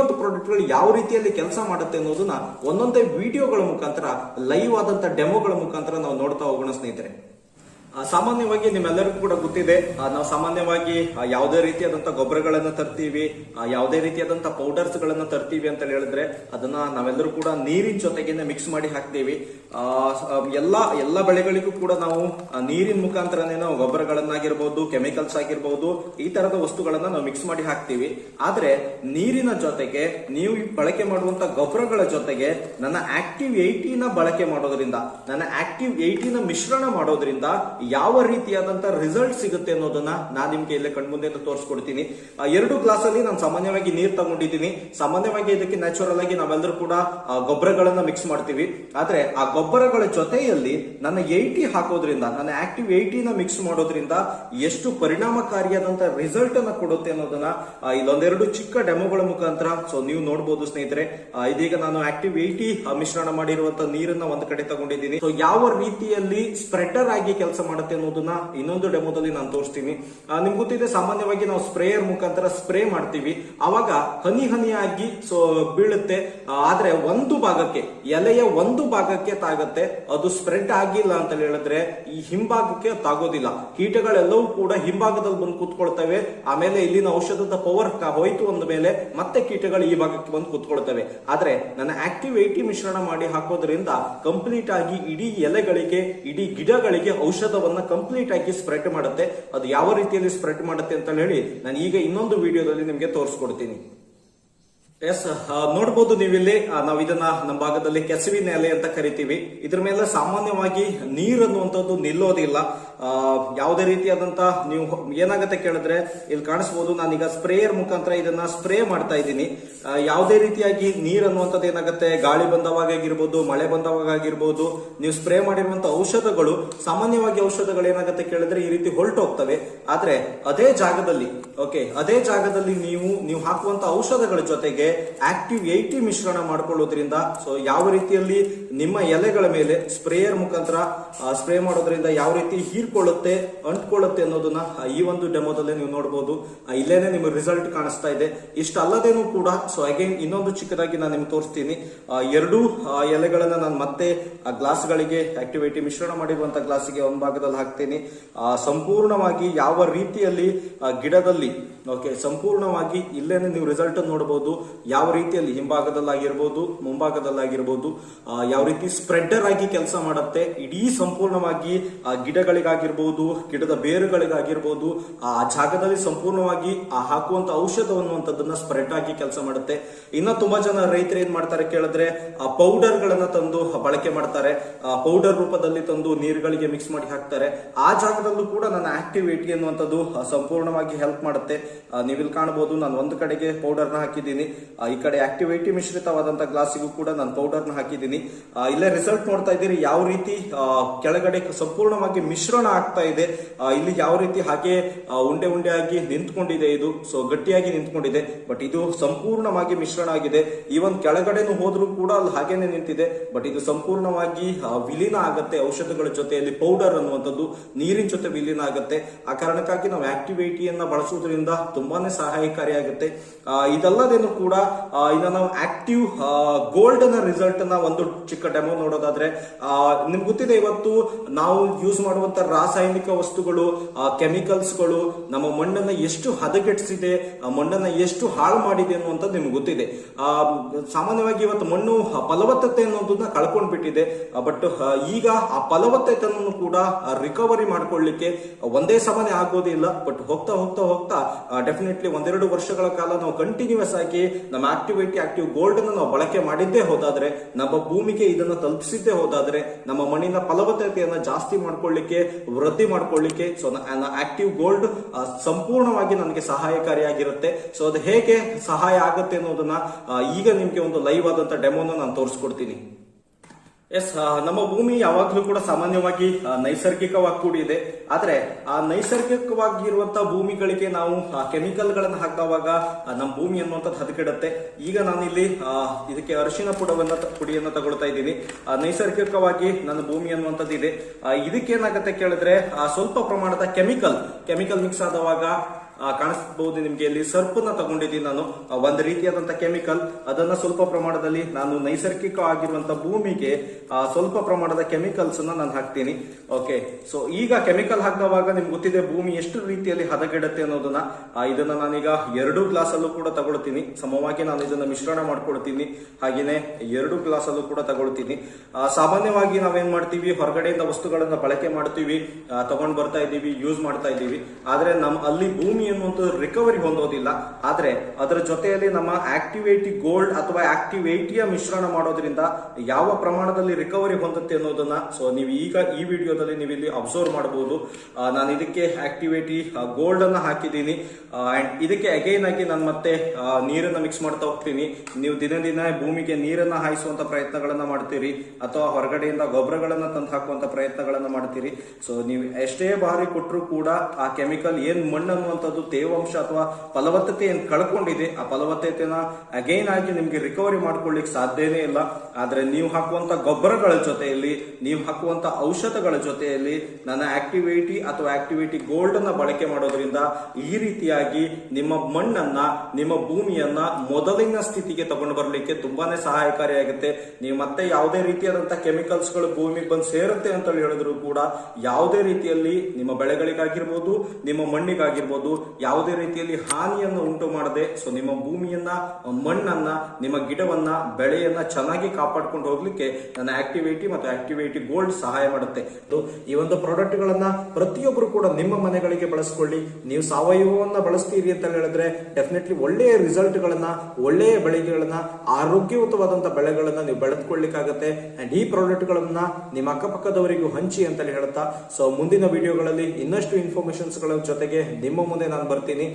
ಒಂದು ಪ್ರಾಡಕ್ಟ್ಗಳು ಯಾವ ರೀತಿಯಲ್ಲಿ ಕೆಲಸ ಮಾಡುತ್ತೆ ಅನ್ನೋದನ್ನ ಒಂದೊಂದೇ ವಿಡಿಯೋಗಳ ಮುಖಾಂತರ ಲೈವ್ ಆದಂತ ಡೆಮೋಗಳ ಮುಖಾಂತರ ನಾವು ನೋಡ್ತಾ ಹೋಗೋಣ ಸ್ನೇಹಿತರೆ. ಸಾಮಾನ್ಯವಾಗಿ ನಿಮ್ಮೆಲ್ಲರಿಗೂ ಕೂಡ ಗೊತ್ತಿದೆ ನಾವು ಸಾಮಾನ್ಯವಾಗಿ ಯಾವುದೇ ರೀತಿಯಾದಂತ ಗೊಬ್ಬರಗಳನ್ನ ತರ್ತೀವಿ ಯಾವುದೇ ರೀತಿಯಾದಂತಹ ಪೌಡರ್ಸ್ ಗಳನ್ನ ತರ್ತೀವಿ ಅಂತ ಹೇಳಿದ್ರೆ ಅದನ್ನ ನಾವೆಲ್ಲರೂ ಕೂಡ ನೀರಿನ ಜೊತೆಗೇನೆ ಮಿಕ್ಸ್ ಮಾಡಿ ಹಾಕ್ತೀವಿ. ಎಲ್ಲ ಎಲ್ಲ ಬೆಳೆಗಳಿಗೂ ಕೂಡ ನಾವು ನೀರಿನ ಮುಖಾಂತರನೇ ನಾವು ಗೊಬ್ಬರಗಳನ್ನಾಗಿರ್ಬೋದು ಕೆಮಿಕಲ್ಸ್ ಆಗಿರ್ಬೋದು, ಈ ತರದ ವಸ್ತುಗಳನ್ನ ನಾವು ಮಿಕ್ಸ್ ಮಾಡಿ ಹಾಕ್ತೀವಿ. ಆದ್ರೆ ನೀರಿನ ಜೊತೆಗೆ, ನೀವು ಬಳಕೆ ಮಾಡುವಂತ ಗೊಬ್ಬರಗಳ ಜೊತೆಗೆ ನನ್ನ ಆಕ್ಟಿವ್ ಏಯ್ಟಿನ ಬಳಕೆ ಮಾಡೋದ್ರಿಂದ, ನನ್ನ ಆಕ್ಟಿವ್ ಏಯ್ಟಿನ ಮಿಶ್ರಣ ಮಾಡೋದ್ರಿಂದ ಯಾವ ರೀತಿಯಾದಂತ ರಿಸಲ್ಟ್ ಸಿಗುತ್ತೆ ಅನ್ನೋದನ್ನ ನಾನು ನಿಮ್ಗೆ ಇಲ್ಲೇ ಕಣ್ಮುಂದೆ ತೋರಿಸ್ಕೊಡ್ತೀನಿ. ಎರಡು ಗ್ಲಾಸ್ ಅಲ್ಲಿ ನಾನು ಸಾಮಾನ್ಯವಾಗಿ ನೀರ್ ತಗೊಂಡಿದ್ದೀನಿ. ಸಾಮಾನ್ಯವಾಗಿ ಇದಕ್ಕೆ ನ್ಯಾಚುರಲ್ ಆಗಿ ನಾವೆಲ್ಲರೂ ಕೂಡ ಗೊಬ್ಬರಗಳನ್ನ ಮಿಕ್ಸ್ ಮಾಡ್ತೀವಿ. ಆದ್ರೆ ಆ ಗೊಬ್ಬರಗಳ ಜೊತೆಯಲ್ಲಿ ನನ್ನ ಏಟಿ ಹಾಕೋದ್ರಿಂದ, ನನ್ನ ಆಕ್ಟಿವ್ ಏಟಿನ ಮಿಕ್ಸ್ ಮಾಡೋದ್ರಿಂದ ಎಷ್ಟು ಪರಿಣಾಮಕಾರಿಯಾದಂತ ರಿಸಲ್ಟ್ ಅನ್ನ ಕೊಡುತ್ತೆ ಅನ್ನೋದನ್ನ ಇಲ್ಲೊಂದೆರಡು ಚಿಕ್ಕ ಡೆಮೋಗಳ ಮುಖಾಂತರ ಸೊ ನೀವು ನೋಡಬಹುದು ಸ್ನೇಹಿತರೆ. ಇದೀಗ ನಾನು ಆಕ್ಟಿವ್ ಏಟಿ ಮಿಶ್ರಣ ಮಾಡಿರುವಂತ ನೀರನ್ನ ಒಂದ್ ಕಡೆ ತಗೊಂಡಿದ್ದೀನಿ. ಸೊ ಯಾವ ರೀತಿಯಲ್ಲಿ ಸ್ಪ್ರೆಡರ್ ಆಗಿ ಕೆಲಸ ಮಾಡುತ್ತೆ ಅನ್ನೋದನ್ನ ಇನ್ನೊಂದು ಡೆಮೋದಲ್ಲಿ ನಾನು ತೋರಿಸ್ತೀನಿ. ನಿಮ್ಗೆ ಗೊತ್ತಿದೆ, ಸಾಮಾನ್ಯವಾಗಿ ನಾವು ಸ್ಪ್ರೇಯರ್ ಮುಖಾಂತರ ಸ್ಪ್ರೇ ಮಾಡ್ತೀವಿ. ಅವಾಗ ಹನಿ ಹನಿಯಾಗಿ ಸೊ, ಬೀಳುತ್ತೆ. ಆದ್ರೆ ಒಂದು ಭಾಗಕ್ಕೆ, ಎಲೆಯ ಒಂದು ಭಾಗಕ್ಕೆ ತಾಗತ್ತೆ. ಅದು ಸ್ಪ್ರೆಡ್ ಆಗಿಲ್ಲ ಅಂತ ಹೇಳಿದ್ರೆ ಈ ಹಿಂಭಾಗಕ್ಕೆ ತಾಗೋದಿಲ್ಲ. ಕೀಟಗಳೆಲ್ಲವೂ ಕೂಡ ಹಿಂಭಾಗದಲ್ಲಿ ಬಂದು ಕೂತ್ಕೊಳ್ತವೆ. ಆಮೇಲೆ ಇಲ್ಲಿನ ಔಷಧದ ಪವರ್ ಹೋಯ್ತು ಅಂದ ಮೇಲೆ ಮತ್ತೆ ಕೀಟಗಳು ಈ ಭಾಗಕ್ಕೆ ಬಂದು ಕೂತ್ಕೊಳ್ತವೆ. ಆದ್ರೆ ನನ್ನ ಆಕ್ಟಿವ್ ಏಟಿ ಮಿಶ್ರಣ ಮಾಡಿ ಹಾಕೋದ್ರಿಂದ ಕಂಪ್ಲೀಟ್ ಆಗಿ ಇಡೀ ಎಲೆಗಳಿಗೆ, ಇಡೀ ಗಿಡಗಳಿಗೆ ಔಷಧವನ್ನ ಕಂಪ್ಲೀಟ್ ಆಗಿ ಸ್ಪ್ರೆಡ್ ಮಾಡುತ್ತೆ. ಅದು ಯಾವ ರೀತಿಯಲ್ಲಿ ಸ್ಪ್ರೆಡ್ ಮಾಡುತ್ತೆ ಅಂತ ಹೇಳಿ ನಾನು ಈಗ ಇನ್ನೊಂದು ವಿಡಿಯೋದಲ್ಲಿ ನಿಮಗೆ ತೋರಿಸ್ಕೊಡ್ತೀನಿ. ಎಸ್ ನೋಡ್ಬೋದು ನೀವಿಲ್ಲಿ. ನಾವು ಇದನ್ನ ನಮ್ಮ ಭಾಗದಲ್ಲಿ ಕೆಸವಿನ ಎಲೆ ಅಂತ ಕರಿತೀವಿ. ಇದ್ರ ಮೇಲೆ ಸಾಮಾನ್ಯವಾಗಿ ನೀರು ಅನ್ನುವಂಥದ್ದು ನಿಲ್ಲೋದಿಲ್ಲ. ಯಾವುದೇ ರೀತಿಯಾದಂತ ನೀವು ಏನಾಗುತ್ತೆ ಕೇಳಿದ್ರೆ ಇಲ್ಲಿ ಕಾಣಿಸ್ಬೋದು, ನಾನೀಗ ಸ್ಪ್ರೇಯರ್ ಮುಖಾಂತರ ಇದನ್ನ ಸ್ಪ್ರೇ ಮಾಡ್ತಾ ಇದ್ದೀನಿ. ಯಾವುದೇ ರೀತಿಯಾಗಿ ನೀರ್ ಅನ್ನುವಂಥದ್ದು ಏನಾಗುತ್ತೆ? ಗಾಳಿ ಬಂದವಾಗ ಆಗಿರ್ಬೋದು ಮಳೆ ಬಂದವಾಗ ಆಗಿರ್ಬೋದು ನೀವು ಸ್ಪ್ರೇ ಮಾಡಿರುವಂತಹ ಔಷಧಗಳು, ಸಾಮಾನ್ಯವಾಗಿ ಔಷಧಗಳು ಏನಾಗುತ್ತೆ ಕೇಳಿದ್ರೆ ಈ ರೀತಿ ಹೊರಟೋಗ್ತವೆ. ಆದ್ರೆ ಅದೇ ಜಾಗದಲ್ಲಿ, ಓಕೆ, ಅದೇ ಜಾಗದಲ್ಲಿ ನೀವು ನೀವು ಹಾಕುವಂತ ಔಷಧಗಳ ಜೊತೆಗೆ ಆಕ್ಟಿವ್ ಏಟಿ ಮಿಶ್ರಣ ಮಾಡ್ಕೊಳ್ಳೋದ್ರಿಂದ, ಸೊ ಯಾವ ರೀತಿಯಲ್ಲಿ ನಿಮ್ಮ ಎಲೆಗಳ ಮೇಲೆ ಸ್ಪ್ರೇಯರ್ ಮುಖಾಂತರ ಸ್ಪ್ರೇ ಮಾಡೋದ್ರಿಂದ ಯಾವ ರೀತಿ ಹೀರ್ಕೊಳ್ಳುತ್ತೆ, ಅಂಟ್ಕೊಳ್ಳುತ್ತೆ ಅನ್ನೋದನ್ನ ಈ ಒಂದು ಡೆಮೋದಲ್ಲೇ ನೀವು ನೋಡಬಹುದು ಇಲ್ಲೇನೆ ನಿಮಗೆ ರಿಸಲ್ಟ್ ಕಾಣಿಸ್ತಾ ಇದೆ. ಇಷ್ಟ ಅಲ್ಲದೇನು ಕೂಡ ಸೊ ಅಗೇನ್ ಇನ್ನೊಂದು ಚಿಕ್ಕದಾಗಿ ನಾನು ನಿಮ್ಗೆ ತೋರಿಸ್ತೀನಿ. ಎರಡೂ ಎಲೆಗಳನ್ನ ನಾನು ಮತ್ತೆ ಗ್ಲಾಸ್ಗಳಿಗೆ ಆಕ್ಟಿವಿಟಿ, ಮಿಶ್ರಣ ಮಾಡಿರುವಂತಹ ಗ್ಲಾಸಿಗೆ ಒಂದು ಭಾಗದಲ್ಲಿ ಹಾಕ್ತೀನಿ. ಸಂಪೂರ್ಣವಾಗಿ ಯಾವ ರೀತಿಯಲ್ಲಿ ಗಿಡದಲ್ಲಿ ಓಕೆ ಸಂಪೂರ್ಣವಾಗಿ ಇಲ್ಲೇನೆ ನೀವು ರಿಸಲ್ಟ್ ನೋಡಬಹುದು ಯಾವ ರೀತಿಯಲ್ಲಿ ಹಿಂಭಾಗದಲ್ಲಾಗಿರ್ಬೋದು ಮುಂಭಾಗದಲ್ಲಾಗಿರ್ಬೋದು ಆ, ಯಾವ ರೀತಿ ಸ್ಪ್ರೆಡರ್ ಆಗಿ ಕೆಲಸ ಮಾಡುತ್ತೆ ಇಡೀ ಸಂಪೂರ್ಣವಾಗಿ ಆ, ಗಿಡಗಳಿಗಾಗಿರ್ಬೋದು ಗಿಡದ ಬೇರುಗಳಿಗಾಗಿರ್ಬೋದು ಆ ಜಾಗದಲ್ಲಿ ಸಂಪೂರ್ಣವಾಗಿ ಆ ಹಾಕುವಂತ ಔಷಧ ಅನ್ನುವಂಥದ್ದನ್ನ ಸ್ಪ್ರೆಡ್ ಆಗಿ ಕೆಲಸ ಮಾಡುತ್ತೆ. ಇನ್ನ ತುಂಬಾ ಜನ ರೈತರು ಏನ್ ಮಾಡ್ತಾರೆ ಕೇಳಿದ್ರೆ ಆ ಪೌಡರ್ ಗಳನ್ನ ತಂದು ಬಳಕೆ ಮಾಡ್ತಾರೆ. ಪೌಡರ್ ರೂಪದಲ್ಲಿ ತಂದು ನೀರುಗಳಿಗೆ ಮಿಕ್ಸ್ ಮಾಡಿ ಹಾಕ್ತಾರೆ. ಆ ಜಾಗದಲ್ಲೂ ಕೂಡ ನನ್ನ ಆಕ್ಟಿವಿಟಿ ಅನ್ನುವಂಥದ್ದು ಆ, ಸಂಪೂರ್ಣವಾಗಿ ಹೆಲ್ಪ್ ಮಾಡುತ್ತೆ. ಆ, ನೀವಿಲ್ಲಿ ಕಾಣಬಹುದು, ನಾನು ಒಂದು ಕಡೆಗೆ ಪೌಡರ್ನ ಹಾಕಿದ್ದೀನಿ ಈ ಕಡೆ ಆಕ್ಟಿವಿಟಿ ಮಿಶ್ರಿತವಾದಂತಹ ಗ್ಲಾಸಿಗೂ ಕೂಡ ನಾನು ಪೌಡರ್ನ ಹಾಕಿದ್ದೀನಿ ಇಲ್ಲೇ ರಿಸಲ್ಟ್ ನೋಡ್ತಾ ಇದ್ದೀರಿ, ಯಾವ ರೀತಿ ಕೆಳಗಡೆ ಸಂಪೂರ್ಣವಾಗಿ ಮಿಶ್ರಣ ಆಗ್ತಾ ಇದೆ. ಇಲ್ಲಿ ಯಾವ ರೀತಿ ಹಾಗೆ ಉಂಡೆ ಉಂಡೆ ಆಗಿ ನಿಂತ್ಕೊಂಡಿದೆ ಇದು. ಸೊ ಗಟ್ಟಿಯಾಗಿ ನಿಂತ್ಕೊಂಡಿದೆ ಬಟ್ ಇದು ಸಂಪೂರ್ಣವಾಗಿ ಮಿಶ್ರಣ ಆಗಿದೆ. ಈವನ್ ಕೆಳಗಡೆನು ಹೋದ್ರೂ ಕೂಡ ಅಲ್ಲಿ ಹಾಗೇನೆ ನಿಂತಿದೆ ಬಟ್ ಇದು ಸಂಪೂರ್ಣವಾಗಿ ವಿಲೀನ ಆಗತ್ತೆ ಔಷಧಗಳ ಜೊತೆಯಲ್ಲಿ ಪೌಡರ್ ಅನ್ನುವಂಥದ್ದು ನೀರಿನ ಜೊತೆ ವಿಲೀನ ಆಗುತ್ತೆ. ಆ ಕಾರಣಕ್ಕಾಗಿ ನಾವು ಆಕ್ಟಿವಿಟಿಯನ್ನ ಬಳಸೋದ್ರಿಂದ ತುಂಬಾನೇ ಸಹಾಯಕಾರಿಯಾಗುತ್ತೆ. ಇದಲ್ಲದೇನು ಕೂಡ ಇನ್ನು ನಾವು ಆಕ್ಟಿವ್ ಗೋಲ್ಡ್ನ ರಿಸಲ್ಟ್ನ ಒಂದು ಚಿಕ್ಕ ಡೆಮೋ ನೋಡೋದಾದ್ರೆ ನಿಮ್ಗೆ ಗೊತ್ತಿದೆ ಇವತ್ತು ನಾವು ಯೂಸ್ ಮಾಡುವಂತ ರಾಸಾಯನಿಕ ವಸ್ತುಗಳು ಕೆಮಿಕಲ್ಸ್ಗಳು, ನಮ್ಮ ಮಣ್ಣನ್ನ ಎಷ್ಟು ಹದಗೆಟ್ಸಿದೆ ಮಣ್ಣನ್ನ ಎಷ್ಟು ಹಾಳು ಮಾಡಿದೆ ಅನ್ನುವಂಥದ್ದು ನಿಮ್ಗೆ ಗೊತ್ತಿದೆ. ಸಾಮಾನ್ಯವಾಗಿ ಇವತ್ತು ಮಣ್ಣು ಫಲವತ್ತತೆ ಅನ್ನೋದನ್ನ ಕಳ್ಕೊಂಡ್ಬಿಟ್ಟಿದೆ. ಬಟ್ ಈಗ ಆ ಫಲವತ್ತತೆಯನ್ನು ಕೂಡ ರಿಕವರಿ ಮಾಡ್ಕೊಳ್ಳಿಕ್ಕೆ ಒಂದೇ ಸಮನೆ ಆಗೋದಿಲ್ಲ ಬಟ್ ಹೋಗ್ತಾ ಹೋಗ್ತಾ ಹೋಗ್ತಾ ಡೆಫಿನೆಟ್ಲಿ ಒಂದೆರಡು ವರ್ಷಗಳ ಕಾಲ ನಾವು ಕಂಟಿನ್ಯೂಸ್ ಆಗಿ ನಮ್ಮ ಆಕ್ಟಿವಿಟಿ ಆಕ್ಟಿವ್ ಗೋಲ್ಡ್ ಅನ್ನು ನಾವು ಬಳಕೆ ಮಾಡಿದ್ದೇ ಹೋದಾದ್ರೆ, ನಮ್ಮ ಭೂಮಿಗೆ ಇದನ್ನ ತಲುಪಿಸಿದ್ದೇ ಹೋದಾದ್ರೆ, ನಮ್ಮ ಮಣ್ಣಿನ ಫಲವತ್ತತೆಯನ್ನ ಜಾಸ್ತಿ ಮಾಡ್ಕೊಳ್ಳಿಕ್ಕೆ, ವೃದ್ಧಿ ಮಾಡ್ಕೊಳ್ಳಿಕ್ಕೆ ಸೊ ಆಕ್ಟಿವ್ ಗೋಲ್ಡ್ ಸಂಪೂರ್ಣವಾಗಿ ನನಗೆ ಸಹಾಯಕಾರಿಯಾಗಿರುತ್ತೆ. ಸೊ ಅದು ಹೇಗೆ ಸಹಾಯ ಆಗುತ್ತೆ ಅನ್ನೋದನ್ನ ಈಗ ನಿಮ್ಗೆ ಒಂದು ಲೈವ್ ಆದಂತ ಡೆಮೋನ ನಾನು ತೋರಿಸ್ಕೊಡ್ತೀನಿ. ಎಸ್ ನಮ್ಮ ಭೂಮಿ ಯಾವಾಗ್ಲೂ ಕೂಡ ಸಾಮಾನ್ಯವಾಗಿ ನೈಸರ್ಗಿಕವಾಗಿ ಕೂಡಿದೆ. ಆದ್ರೆ, ಆ ನೈಸರ್ಗಿಕವಾಗಿರುವಂತಹ ಭೂಮಿಗಳಿಗೆ ನಾವು ಕೆಮಿಕಲ್ ಗಳನ್ನ ಹಾಕುವಾಗ ನಮ್ಮ ಭೂಮಿ ಅನ್ನುವಂಥದ್ದು ಹದಗೆಡುತ್ತೆ. ಈಗ ನಾನಿಲ್ಲಿ ಇದಕ್ಕೆ ಅರಿಶಿನ ಪುಡವನ್ನ ಪುಡಿಯನ್ನ ತಗೊಳ್ತಾ ಇದ್ದೀನಿ. ನೈಸರ್ಗಿಕವಾಗಿ ನನ್ನ ಭೂಮಿ ಅನ್ನುವಂಥದ್ದು ಇದೆ. ಇದಕ್ಕೆ ಇದಕ್ಕೇನಾಗತ್ತೆ ಕೇಳಿದ್ರೆ ಸ್ವಲ್ಪ ಪ್ರಮಾಣದ ಕೆಮಿಕಲ್ ಕೆಮಿಕಲ್ ಮಿಕ್ಸ್ ಆದವಾಗ ಕಾಣಿಸ್ಬಹುದು ನಿಮ್ಗೆ ಇಲ್ಲಿ ಸರ್ಪನ್ನ ತಗೊಂಡಿದ್ದೀನಿ ನಾನು. ಒಂದು ರೀತಿಯಾದಂತ ಕೆಮಿಕಲ್. ಅದನ್ನ ಸ್ವಲ್ಪ ಪ್ರಮಾಣದಲ್ಲಿ ನಾನು ನೈಸರ್ಗಿಕ ಆಗಿರುವಂತ ಭೂಮಿಗೆ ಸ್ವಲ್ಪ ಪ್ರಮಾಣದ ಕೆಮಿಕಲ್ಸ್ ಅನ್ನ ನಾನು ಹಾಕ್ತೀನಿ. ಓಕೆ, ಸೊ ಈಗ ಕೆಮಿಕಲ್ ಹಾಕಿದವಾಗ ನಿಮ್ಗೆ ಗೊತ್ತಿದೆ ಭೂಮಿ ಎಷ್ಟು ರೀತಿಯಲ್ಲಿ ಹದಗೆಡುತ್ತೆ ಅನ್ನೋದನ್ನ. ಇದನ್ನ ನಾನೀಗ ಎರಡು ಗ್ಲಾಸ್ ಅಲ್ಲೂ ಕೂಡ ತಗೊಳ್ತೀನಿ. ಸಮವಾಗಿ ನಾನು ಇದನ್ನ ಮಿಶ್ರಣ ಮಾಡ್ಕೊಳ್ತೀನಿ. ಹಾಗೇನೆ ಎರಡು ಗ್ಲಾಸ್ ಅಲ್ಲೂ ಕೂಡ ತಗೊಳ್ತೀನಿ. ಸಾಮಾನ್ಯವಾಗಿ ನಾವೇನ್ ಮಾಡ್ತೀವಿ, ಹೊರಗಡೆಯಿಂದ ವಸ್ತುಗಳನ್ನ ಬಳಕೆ ಮಾಡ್ತೀವಿ. ತಗೊಂಡ್ ಬರ್ತಾ ಇದ್ದೀವಿ ಯೂಸ್ ಮಾಡ್ತಾ ಇದ್ದೀವಿ. ಆದ್ರೆ ನಮ್ ಅಲ್ಲಿ ಭೂಮಿ ಅನ್ನುವಂಥದ್ದು ರಿಕವರಿ ಹೊಂದೋದಿಲ್ಲ. ಆದರೆ ಅದರ ಜೊತೆಯಲ್ಲಿ ನಮ್ಮ ಆಕ್ಟಿವೇಟಿ ಗೋಲ್ಡ್ ಅಥವಾ ಆಕ್ಟಿವೇಟಿಯ ಮಿಶ್ರಣ ಮಾಡೋದ್ರಿಂದ ಯಾವ ಪ್ರಮಾಣದಲ್ಲಿ ರಿಕವರಿ ಹೊಂದುತ್ತೆ ಅನ್ನೋದನ್ನ ಸೊ ನೀವು ಈಗ ಈ ವಿಡಿಯೋದಲ್ಲಿ ನೀವು ಇಲ್ಲಿ ಅಬ್ಸರ್ವ್ ಮಾಡಬಹುದು. ನಾನು ಇದಕ್ಕೆ ಆಕ್ಟಿವೇಟಿ ಗೋಲ್ಡ್ ಅನ್ನ ಹಾಕಿದ್ದೀನಿ. ಅಂಡ್ ಇದಕ್ಕೆ ಅಗೈನ್ ಆಗಿ ನಾನು ಮತ್ತೆ ನೀರನ್ನ ಮಿಕ್ಸ್ ಮಾಡ್ತಾ ಹೋಗ್ತೀನಿ. ನೀವು ದಿನ ದಿನ ಭೂಮಿಗೆ ನೀರನ್ನ ಹಾಯಿಸುವಂತ ಪ್ರಯತ್ನಗಳನ್ನ ಮಾಡ್ತೀರಿ ಅಥವಾ ಹೊರಗಡೆಯಿಂದ ಗೊಬ್ಬರಗಳನ್ನ ತಂದು ಹಾಕುವಂತ ಪ್ರಯತ್ನಗಳನ್ನ ಮಾಡ್ತೀರಿ. ಸೊ ನೀವು ಎಷ್ಟೇ ಬಾರಿ ಕೊಟ್ಟರು ಕೂಡ ಆ ಕೆಮಿಕಲ್ ಏನ್ ಮಣ್ಣು ಅನ್ನುವಂಥದ್ದು ತೇವಾಂಶ ಅಥವಾ ಫಲವತ್ತತೆಯನ್ನು ಕಳ್ಕೊಂಡಿದೆ. ಆ ಫಲವತ್ತತೆನ ಅಗೈನ್ ಆಗಿ ನಿಮಗೆ ರಿಕವರಿ ಮಾಡ್ಕೊಳ್ಳಿಕ್ ಸಾಧ್ಯನೇ ಇಲ್ಲ. ಆದ್ರೆ ನೀವು ಹಾಕುವಂತ ಗೊಬ್ಬರಗಳ ಜೊತೆಯಲ್ಲಿ, ನೀವು ಹಾಕುವಂತ ಔಷಧಗಳ ಜೊತೆಯಲ್ಲಿ ನನ್ನ ಆಕ್ಟಿವಿಟಿ ಅಥವಾ ಆಕ್ಟಿವಿಟಿ ಗೋಲ್ಡ್ ಅನ್ನ ಬಳಕೆ ಮಾಡೋದ್ರಿಂದ ಈ ರೀತಿಯಾಗಿ ನಿಮ್ಮ ಮಣ್ಣನ್ನ, ನಿಮ್ಮ ಭೂಮಿಯನ್ನ ಮೊದಲಿನ ಸ್ಥಿತಿಗೆ ತಗೊಂಡು ಬರಲಿಕ್ಕೆ ತುಂಬಾನೇ ಸಹಾಯಕಾರಿಯಾಗುತ್ತೆ. ನೀವು ಮತ್ತೆ ಯಾವುದೇ ರೀತಿಯಾದಂತಹ ಕೆಮಿಕಲ್ಸ್ಗಳು ಭೂಮಿಗೆ ಬಂದು ಸೇರುತ್ತೆ ಅಂತ ಹೇಳಿದ್ರು ಕೂಡ ಯಾವುದೇ ರೀತಿಯಲ್ಲಿ ನಿಮ್ಮ ಬೆಳೆಗಳಿಗಾಗಿರ್ಬೋದು, ನಿಮ್ಮ ಮಣ್ಣಿಗಾಗಿರ್ಬೋದು ಯಾವುದೇ ರೀತಿಯಲ್ಲಿ ಹಾನಿಯನ್ನು ಉಂಟು ಮಾಡದೆ ಸೊ ನಿಮ್ಮ ಭೂಮಿಯನ್ನ, ಮಣ್ಣನ್ನ, ನಿಮ್ಮ ಗಿಡವನ್ನ, ಬೆಳೆಯನ್ನ ಚೆನ್ನಾಗಿ ಕಾಪಾಡ್ಕೊಂಡು ಹೋಗ್ಲಿಕ್ಕೆ ನನ್ನ ಆಕ್ಟಿವಿಟಿ ಮತ್ತು ಆಕ್ಟಿವಿಟಿ ಗೋಲ್ಡ್ ಸಹಾಯ ಮಾಡುತ್ತೆ. ಈ ಒಂದು ಪ್ರಾಡಕ್ಟ್ ಗಳನ್ನ ಪ್ರತಿಯೊಬ್ಬರು ಕೂಡ ನಿಮ್ಮ ಮನೆಗಳಿಗೆ ಬಳಸ್ಕೊಳ್ಳಿ. ನೀವು ಸಾವಯವವನ್ನ ಬಳಸ್ತೀರಿ ಅಂತ ಹೇಳಿದ್ರೆ ಡೆಫಿನೆಟ್ಲಿ ಒಳ್ಳೆಯ ರಿಸಲ್ಟ್ ಗಳನ್ನ ಒಳ್ಳೆಯ ಬೆಳೆಗಳನ್ನ ಆರೋಗ್ಯಯುತವಾದಂತಹ ಬೆಳೆಗಳನ್ನ ನೀವು ಬೆಳೆದುಕೊಳ್ಳಿಕ್ಕಾಗತ್ತೆ. ಅಂಡ್ ಈ ಪ್ರಾಡಕ್ಟ್ ಗಳನ್ನ ನಿಮ್ಮ ಅಕ್ಕಪಕ್ಕದವರಿಗೂ ಹಂಚಿ ಅಂತಲೇ ಹೇಳ್ತಾ ಸೊ ಮುಂದಿನ ವಿಡಿಯೋಗಳಲ್ಲಿ ಇನ್ನಷ್ಟು ಇನ್ಫಾರ್ಮೇಶನ್ಸ್ಗಳ ಜೊತೆಗೆ ನಿಮ್ಮ ಮುಂದೆ ನಾನು ಬರ್ತೀನಿ.